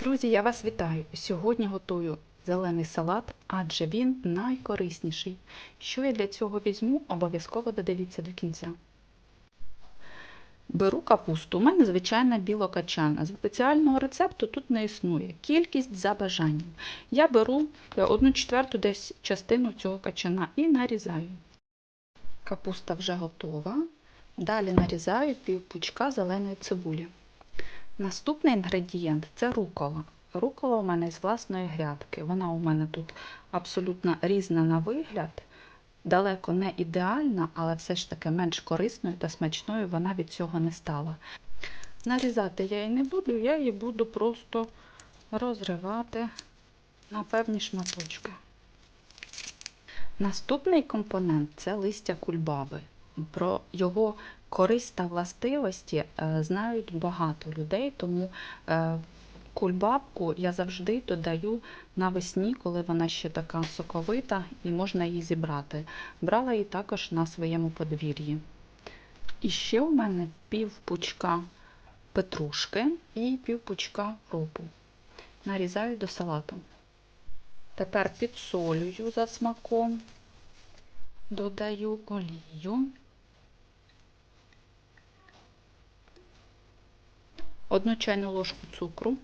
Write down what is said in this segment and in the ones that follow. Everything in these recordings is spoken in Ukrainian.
Друзі, я вас вітаю! Сьогодні готую зелений салат, адже він найкорисніший. Що я для цього візьму, обов'язково додивіться до кінця. Беру капусту. У мене звичайна білокачана. Спеціального рецепту тут не існує. Кількість за бажанням. Я беру одну четверту десь частину цього качана і нарізаю. Капуста вже готова. Далі нарізаю пів пучка зеленої цибулі. Наступний інгредієнт це рукола. Рукола у мене з власної грядки. Вона у мене тут абсолютно різна на вигляд, далеко не ідеальна, але все ж таки менш корисною та смачною вона від цього не стала. Нарізати я її не буду, я її буду просто розривати на певні шматочки. Наступний компонент це листя кульбаби. Про його користь та властивості е, знають багато людей, тому е, кульбабку я завжди додаю навесні, коли вона ще така соковита і можна її зібрати. Брала її також на своєму подвір'ї. І ще у мене пів пучка петрушки і пів пучка ропу. Нарізаю до салату. Тепер підсолюю за смаком, додаю олію. Одну чайну ложку цукру,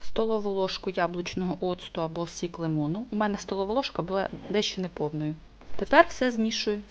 столову ложку яблучного оцту або сік лимону. У мене столова ложка була дещо неповною. Тепер все змішую.